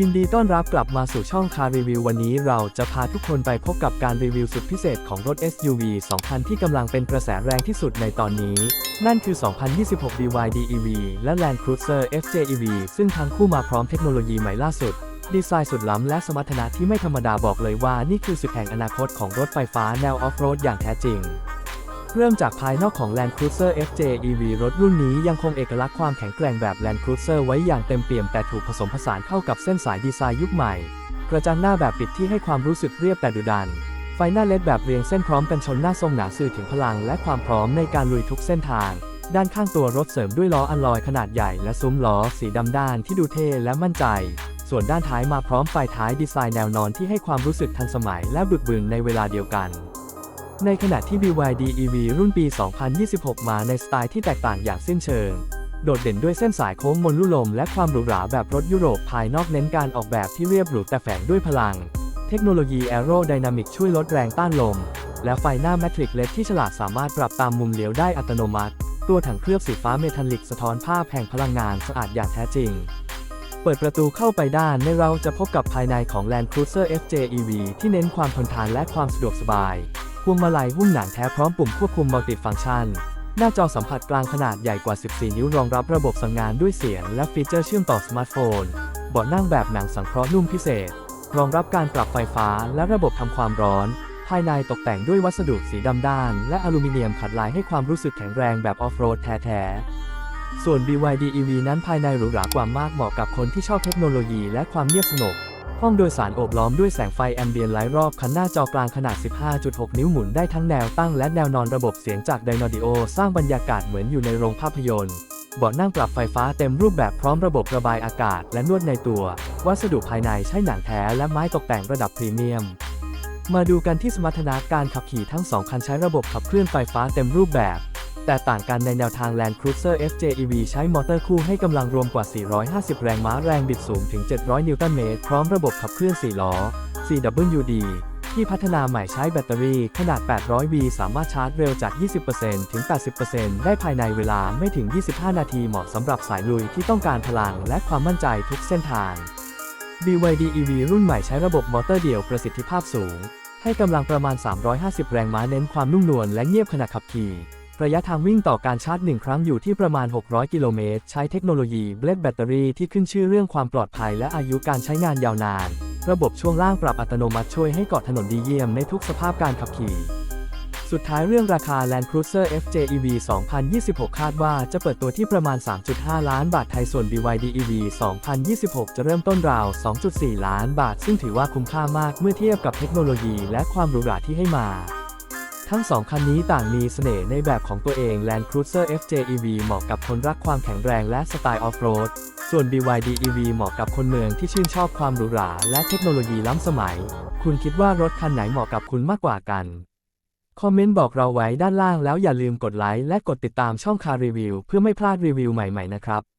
ยินดีต้อนรับกลับมาสู่ช่องคารีวิววันนี้เราจะพาทุกคนไปพบกับการรีวิวสุดพิเศษของรถ SUV 2คันที่กำลังเป็นกระแสแรงที่สุดในตอนนี้ นั่นคือ 2026 BYD EV และ Land Cruiser FJ EV ซึ่งทั้งคู่มาพร้อมเทคโนโลยีใหม่ล่าสุด ดีไซน์สุดล้ำและสมรรถนะที่ไม่ธรรมดาบอกเลยว่านี่คือสุดแห่งอนาคตของรถไฟฟ้าแนวออฟโรดอย่างแท้จริง เริ่มจากภายนอกของ Land Cruiser FJ EV รถรุ่นนี้ยังคงเอกลักษณ์ความแข็งแกร่งแบบ Land Cruiser ไว้อย่างเต็มเปี่ยมแต่ถูกผสมผสานเข้ากับเส้นสายดีไซน์ยุคใหม่ กระจังหน้าแบบปิดที่ให้ความรู้สึกเรียบแต่ดุดัน ไฟหน้าเลดแบบเรียงเส้นพร้อมกันชนหน้าทรงหนาสื่อถึงพลังและความพร้อมในการลุยทุกเส้นทาง ด้านข้างตัวรถเสริมด้วยล้ออัลลอยขนาดใหญ่และซุ้มล้อสีดำด้านที่ดูเท่และมั่นใจ ส่วนด้านท้ายมาพร้อมไฟท้ายดีไซน์แนวนอนที่ให้ความรู้สึกทันสมัยและบึกบึนในเวลาเดียวกัน ในขณะที่ BYD EV รุ่นปี 2026 มาในสไตล์ที่แตกต่างอย่างสิ้นเชิง โดดเด่นด้วยเส้นสายโค้งมนลุ่ลมและความหรูหราแบบรถยุโรปภายนอกเน้นการออกแบบที่เรียบหรูแต่แฝงด้วยพลัง เทคโนโลยี Aero Dynamic ช่วยลดแรงต้านลม และไฟหน้าแมทริกเลดที่ฉลาดสามารถปรับตามมุมเลี้ยวได้อัตโนมัติ ตัวถังเคลือบสีฟ้าเมทัลลิกสะท้อนภาพแห่งพลังงานสะอาดอย่างแท้จริงเปิดประตูเข้าไปด้านในเราจะพบกับภายในของ Land Cruiser FJ EV ที่เน้นความทนทานและความสะดวกสบาย พวงมาลัยหุ้มหนังแท้พร้อมปุ่มควบคุมมัลติฟังก์ชัน หน้าจอสัมผัสกลางขนาดใหญ่กว่า 14 นิ้วรองรับระบบสั่งงานด้วยเสียง และฟีเจอร์เชื่อมต่อสมาร์ทโฟนเบาะนั่งแบบหนังสังเคราะห์นุ่มพิเศษ รองรับการปรับไฟฟ้าและระบบทำความร้อน ภายในตกแต่งด้วยวัสดุสีดำด้าน และอลูมิเนียมขัดลายให้ความรู้สึกแข็งแรงแบบออฟโรดแท้ๆ ส่วน BYD EV นั้นภายในหรูหรากว่ามากเหมาะกับคนที่ชอบเทคโนโลยีและความเงียบสงบ ห้องโดยสารโอบล้อมด้วยแสงไฟแอมเบียนไลท์รอบคันหน้าจอกลางขนาด 15.6 นิ้วหมุนได้ทั้งแนวตั้งและแนวนอนระบบเสียงจาก Dynaudio สร้างบรรยากาศเหมือนอยู่ในโรงภาพยนตร์เบาะนั่งปรับไฟฟ้าเต็มรูปแบบพร้อมระบบระบายอากาศและนวดในตัว วัสดุภายในใช้หนังแท้และไม้ตกแต่งระดับพรีเมียม มาดูกันที่สมรรถนะการขับขี่ทั้งสองคันใช้ระบบขับเคลื่อนไฟฟ้าเต็มรูปแบบ แต่ต่างกันในแนวทาง Land Cruiser FJ EV ใช้มอเตอร์คู่ให้กำลังรวมกว่า 450 แรงม้าแรงบิดสูงถึง 700 นิวตันเมตร พร้อมระบบขับเคลื่อน 4 ล้อ CWD ที่พัฒนาใหม่ใช้แบตเตอรี่ขนาด 800V สามารถชาร์จเร็วจาก 20%ถึง 80%ได้ภายในเวลาไม่ถึง 25 นาทีเหมาะสำหรับสายลุยที่ต้องการพลังและความมั่นใจทุกเส้นทาง BYD EV รุ่นใหม่ใช้ระบบมอเตอร์เดี่ยวประสิทธิภาพสูง ให้กำลังประมาณ 350 แรงม้าเน้นความนุ่มนวลและเงียบขณะขับขี่ ระยะทางวิ่งต่อการชาร์จ 1 ครั้งอยู่ที่ประมาณ 600 กิโลเมตร ใช้เทคโนโลยีเบลดแบตเตอรี่ที่ขึ้นชื่อเรื่องความปลอดภัยและอายุการใช้งานยาวนาน ระบบช่วงล่างปรับอัตโนมัติช่วยให้เกาะถนนดีเยี่ยมในทุกสภาพการขับขี่ สุดท้ายเรื่องราคา Land Cruiser FJ EV 2026 คาดว่าจะเปิดตัวที่ประมาณ 3.5 ล้านบาทไทยส่วน BYD EV 2026 จะเริ่มต้นราว 2.4 ล้านบาท ซึ่งถือว่าคุ้มค่ามากเมื่อเทียบกับเทคโนโลยี และความหรูหราที่ให้มา ทั้งสองคันนี้ต่างมีเสน่ห์ในแบบของตัวเอง Land Cruiser FJ EV เหมาะกับคนรักความแข็งแรงและสไตล์ออฟโรด ส่วน BYD EV เหมาะกับคนเมืองที่ชื่นชอบความหรูหราและเทคโนโลยีล้ำสมัย คุณคิดว่ารถคันไหนเหมาะกับคุณมากกว่ากัน คอมเมนต์บอกเราไว้ด้านล่างแล้วอย่าลืมกดไลค์และกดติดตามช่องคารีวิวเพื่อไม่พลาดรีวิวใหม่ๆนะครับ